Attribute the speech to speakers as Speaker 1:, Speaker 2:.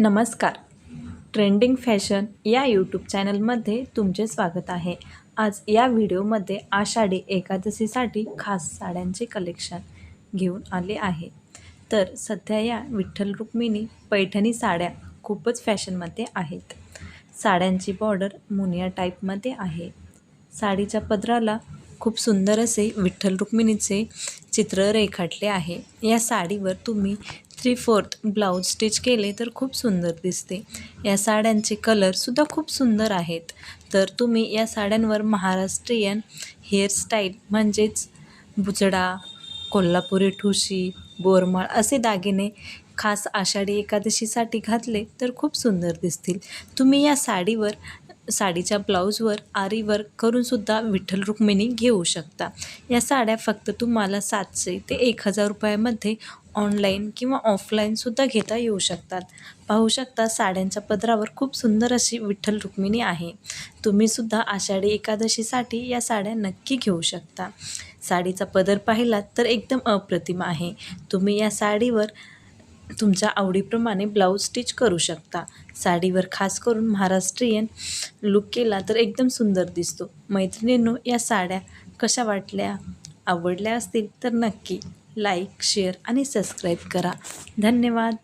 Speaker 1: नमस्कार. Trending fashion या YouTube चॅनलमध्ये तुमचे स्वागत आहे. आज या व्हिडिओमध्ये आषाढी एकादशीसाठी खास साड्यांचे कलेक्शन घेऊन आले आहे. तर सध्या या विठ्ठल रुक्मिणी पैठणी साड्या खूपच फॅशनमध्ये आहेत. साड्यांची बॉर्डर मुनिया टाईपमध्ये आहे. साडीच्या पदराला खूप सुंदर असे विठ्ठल रुक्मिणीचे चित्र रेखाटले आहे. या साडीवर तुम्ही थ्री फोर्थ ब्लाऊज स्टिच केले तर खूप सुंदर दिसते. या साड्यांचे कलरसुद्धा खूप सुंदर आहेत. तर तुम्ही या साड्यांवर महाराष्ट्रीयन हेअरस्टाईल म्हणजेच बुचडा कोल्हापुरी ठुशी बोरमाळ असे दागिने खास आषाढी एकादशीसाठी घातले तर खूप सुंदर दिसतील. तुम्ही या साडीवर साडीच्या ब्लाऊजवर आरी वर्क करूनसुद्धा विठ्ठल रुक्मिणी घेऊ शकता. या साड्या फक्त तुम्हाला सातशे ते एक हजार रुपयामध्ये ऑनलाईन किंवा ऑफलाईनसुद्धा घेता येऊ शकतात. पाहू शकता साड्यांच्या पदरावर खूप सुंदर अशी विठ्ठल रुक्मिणी आहे. तुम्हीसुद्धा आषाढी एकादशीसाठी या साड्या नक्की घेऊ शकता. साडीचा पदर पाहिलात तर एकदम अप्रतिम आहे. तुम्ही या साडीवर तुमच्या आवडीप्रमाणे ब्लाऊज स्टिच करू शकता. साडीवर खास करून महाराष्ट्रीयन लुक केला तर एकदम सुंदर दिसतो. मैत्रिणींनो या साड्या कशा वाटल्या? आवडल्या असतील तर नक्की लाईक शेअर आणि सबस्क्राईब करा. धन्यवाद.